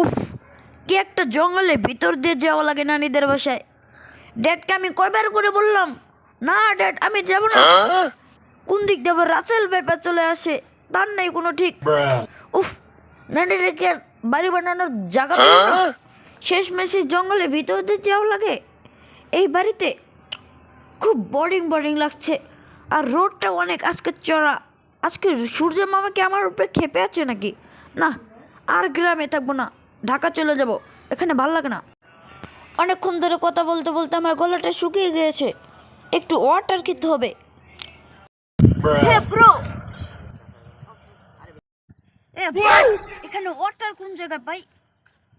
উফ কি একটা জঙ্গলের ভিতর দিয়ে যাওয়া লাগে নানিদের বাসায়। ড্যাডকে আমি কয়বার করে বললাম না ড্যাড আমি যাব না। কোন দিক দিয়ে আবার রাসেল ব্যাপার চলে আসে তার নেই কোনো ঠিক। উফ নানি রেখে বাড়ি বানানোর জায়গা পেল না? শেষ মেশে জঙ্গলের ভিতর দিয়ে যাওয়া লাগে? এই বাড়িতে খুব বোরিং বোরিং লাগছে। আর রোডটা অনেক আজকে চড়া। আজকে সূর্য মামাকে আমার উপরে খেপে আছে নাকি? না আর গ্রামে থাকব না। ঢাকা চলে যাব। এখানে ভালো লাগে না। অনেকক্ষণ ধরে কথা বলতে বলতে আমার গলাটা শুকিয়ে গিয়েছে। একটু ওয়াটার খেতে হবে। হ্যাঁ ব্রো এ ভাই, এখানে ওয়াটার কোন জায়গায় ভাই?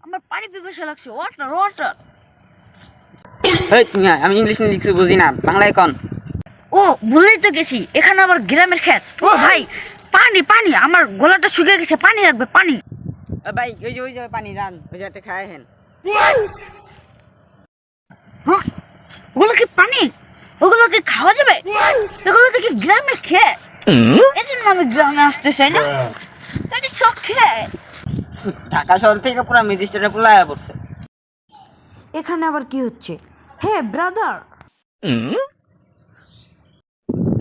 আমার পানি পিপাসা লাগছে ওয়াটার ওয়াটার তুমি আমি ইংলিশ ইংলিশ বুঝি না বাংলায় কন। ও ভুলেই তো গেছি। এখানে আবার গ্রামের ক্ষেত ও ভাই পানি পানি আমার গলাটা শুকিয়ে গেছে পানি লাগবে পানি। ভাই ওই যে ওই যে পানি যান ওই যাতে খায় হেন। হ্যাঁ ওগুলো কি পানি? ওগুলো কি খাওয়া যাবে? এগুলো তো কি গ্রামের আমি গ্রামে আসতে চাই না। সব ক্ষেত ঢাকা শহর থেকে পুরো ম্যাজিস্ট্রেটে পুলায়া পড়ছে। এখানে আবার কি হচ্ছে? Hey brother!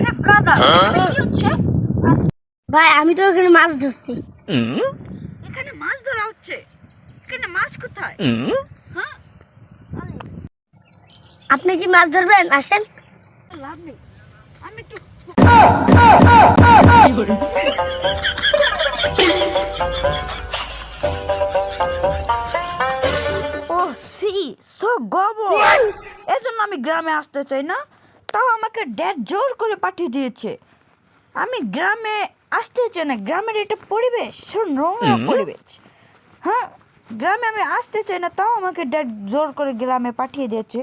Hey brother! কি হচ্ছে? ভাই আমি তো এখানে মাছ ধরছি। এখানে মাছ ধরা হচ্ছে। এখানে মাছ কোথায়? হ্যাঁ? আপনি কি মাছ ধরবেন? আসেন। লাভ নেই। আমি একটু ও সি সো গোবর। এই জন্য আমি গ্রামে আসতে চাই না। তাও আমাকে ড্যাড জোর করে পাঠিয়ে দিয়েছে। আমি গ্রামে আসতে চাই না গ্রামের একটা পরিবেশ নোংরা পরিবেশ। হ্যাঁ গ্রামে আমি আসতে চাই না তাও আমাকে ড্যাড জোর করে গ্রামে পাঠিয়ে দিয়েছে।